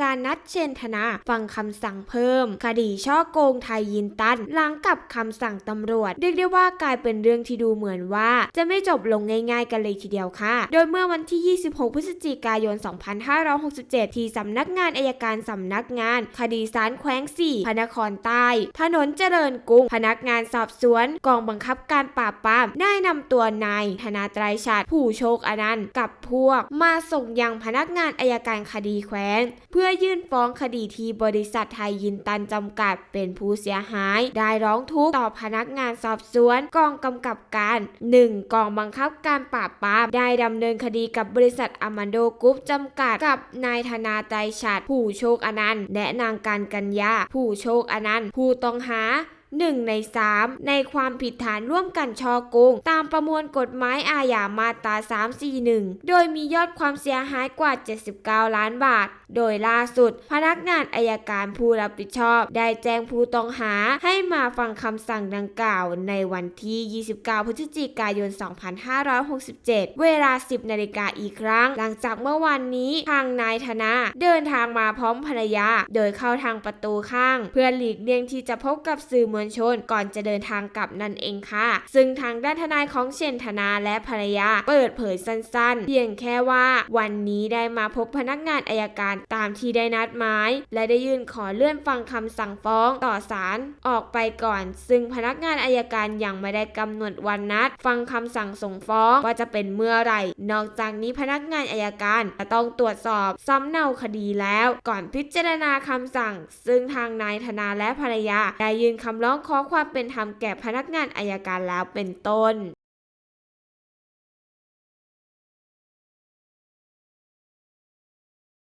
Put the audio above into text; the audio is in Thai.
การนัดเชนธนาฟังคำสั่งเพิ่ม คดีช่อโกงไทยยินตันหลังกับคำสั่งตำรวจ เรียกได้ว่ากลายเป็นเรื่องที่ดูเหมือนว่า จะไม่จบลงง่าย ๆ กันเลยทีเดียวค่ะ โดยเมื่อวันที่ 26 พฤศจิกายน 2567 ที่สำนักงานอายการสำนักงาน คดีศาลแขวง 4 พระนครใต้ ถนนเจริญกรุง พนักงานสอบสวน กองบังคับการปราบปรามได้นำตัวนายธนาไตรชาติผู้โชคอนันต์กับพวก มาส่งยังพนักงานอายการคดีแขวงเพื่อยื่นฟ้องคดีที่บริษัทไทยยินตันจำกัด เป็นผู้เสียหาย ได้ร้องทุกข์ต่อพนักงานสอบสวนกองกำกับการ 1. กองบังคับการปราบปรามได้ดำเนินคดีกับบริษัทอมันโดกรุ๊ปจำกัดกับนายธนาไตรชาติผู้โชคอนันต์และนางการกัญญาผู้โชคอนันต์ผู้ต้องหาหนึ่งใน3ในความผิดฐานร่วมกันช่อโกงตามประมวลกฎหมายอาญามาตรา341 โดยมียอดความเสียหายกว่า 79 ล้านบาท โดยล่าสุด พนักงานอายการผู้รับผิดชอบ ได้แจ้งผู้ต้องหาให้มาฟังคำสั่งดังกล่าว ในวันที่ 29 พฤศจิกายน 2567 เวลา 10 นาฬิกาอีกครั้ง หลังจากเมื่อวันนี้ทางนายธนาเดินทางมาพร้อมภรรยา โดยเข้าทางประตูข้าง เพื่อหลีกเลี่ยงที่จะพบกับสื่อมวลชน ก่อนจะเดินทางกลับนั่นเองค่ะ ซึ่งทางด้านทนายของเชนธนาและภรรยา เปิดเผยสั้นๆ เพียงแค่ว่า วันนี้ได้มาพบพนักงานอายการตามที่ได้นัดหมาย และได้ยื่นขอเลื่อนฟังคำสั่งฟ้องต่อศาลออกไปก่อน ซึ่งพนักงานอายการยังไม่ได้กำหนดวันนัด ฟังคำสั่งส่งฟ้องว่าจะเป็นเมื่อไหร่ นอกจากนี้พนักงานอายการจะต้องตรวจสอบซ้ำเนาคดีแล้ว ก่อนพิจารณาคำสั่ง ซึ่งทางนายธนาและภรรยาได้ยื่นคำร้องขอความเป็นธรรมแก่พนักงานอายการแล้วเป็นต้น